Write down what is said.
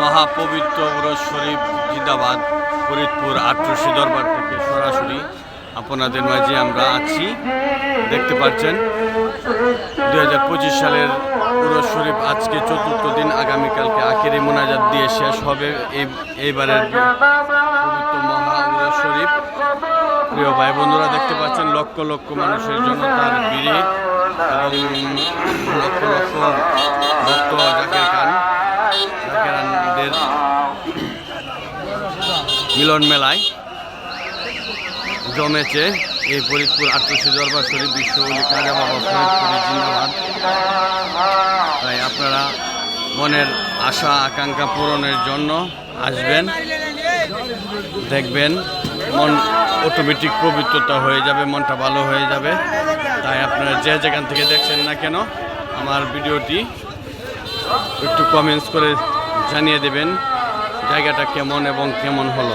মহাপবিত্র উরস শরীফ জিন্দাবাদ, ফরিদপুর আটরশি দরবার থেকে সরাসরি আপনাদের মাঝে আমরা আছি। দেখতে পাচ্ছেন, দুই হাজার পঁচিশ সালের উরস শরীফ আজকে চতুর্থ দিন, আগামীকালকে আখেরি মোনাজাত দিয়ে শেষ হবে। এই এইবারের পবিত্র মহা শরীফ। প্রিয় ভাই বন্ধুরা, দেখতে পাচ্ছেন, লক্ষ লক্ষ মানুষের জন্য তার ভিড়ে এবং লক্ষ লক্ষ মিলন মেলায় জমেছে এই ফরিদপুর আটরশি দরবার শরীফ বিশ্ববলি কাজা বাবা জিন্দাবাদ। তাই আপনারা মনের আশা, আকাঙ্ক্ষা পূরণের জন্য আসবেন, দেখবেন, মন অটোমেটিক পবিত্রতা হয়ে যাবে, মনটা ভালো হয়ে যাবে। তাই আপনারা যে যেখান থেকে দেখছেন না কেন, আমার ভিডিওটি একটু কমেন্টস করে জানিয়ে দেবেন, জায়গাটা কেমন এবং কেমন হলো।